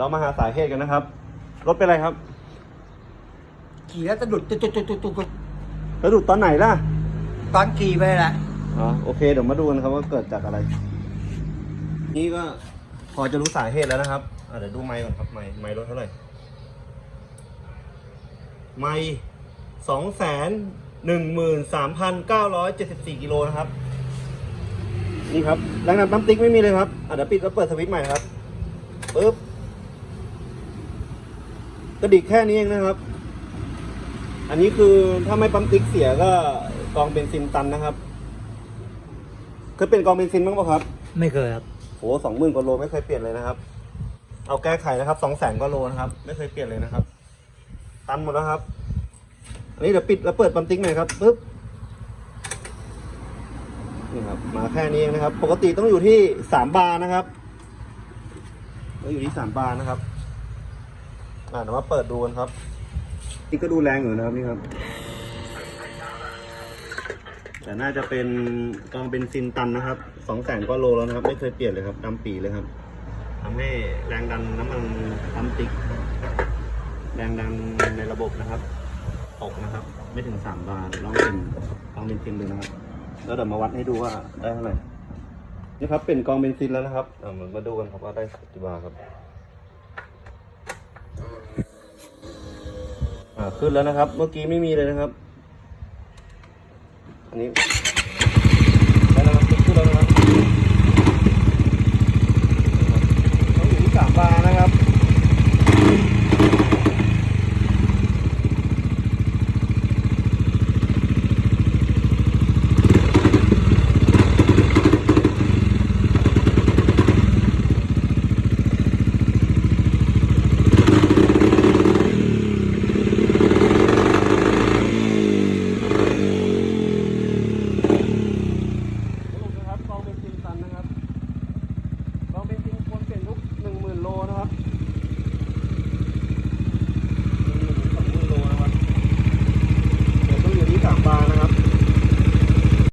เรามาหาสาเหตุกันนะครับ รถเป็นไรครับขี่แล้วสะดุดตุ๊ดตุ๊ดตุ๊ดตุ๊ดตุ๊ดแล้วดูดตอนไหนล่ะตอนขี่ไปแหละอ๋อโอเคเดี๋ยวมาดูกันครับว่าเกิดจากอะไร นี่ก็พอจะรู้สาเหตุแล้วนะครับอะเดี๋ยวดูไมค์ก่อนครับไมค์ไมค์รถเท่าไหร่ไมค์สองแสนหนึ่งหมื่นสามพันเก้าร้อยเจ็ดสิบสี่กิโลนะครับ นี่ครับแรงดันปั๊มติ๊กไม่มีเลยครับอะเดี๋ยวปิดแล้วเปิดสวิตช์ใหม่ครับปึ๊บ กระดิกแค่นี้เองนะครับ อันนี้คือถ้าไม่ปั๊มติ๊กเสียก็กองเบนซินตันนะครับเคยเปลี่ยนกองเบนซินบ้างปะครับ ไม่เคยครับโหสองหมื่นกว่าโลไม่เคยเปลี่ยนเลยนะครับ เอาแก้ไขนะครับสองแสนกว่าโลนะครับ ไม่เคยเปลี่ยนเลยนะครับ ตันหมดแล้วครับ อันนี้เดี๋ยวปิดแล้วเปิดปั๊มติ๊กใหม่ครับปึ๊บนี่ครับมาแค่นี้เองนะครับ ปกติต้องอยู่ที่สามบาร์นะครับต้องอยู่ที่สามบาร์นะครับ อ่าเดี๋ยวมาเปิดดูกันครับ นี่ก็ดูแรงอยู่นะครับนี่ครับ แต่น่าจะเป็นกองเบนซินตันนะครับสองแสนกว่าโลแล้วนะครับ ไม่เคยเปลี่ยนเลยครับดำปีเลยครับทำให้แรงดันน้ำมันปั๊มติ๊ก แรงดันในระบบนะครับตกนะครับ ไม่ถึงสามบาร์ลองเป็นกองเบนซินดูนะครับ แล้วเดี๋ยวมาวัดให้ดูว่าได้เท่าไหร่นี่ครับเป็นกองเบนซินแล้วนะครับ อ่ามาดูกันครับว่าได้กี่บาร์ครับ ขึ้นแล้วนะครับ เมื่อกี้ไม่มีเลยนะครับ อันนี้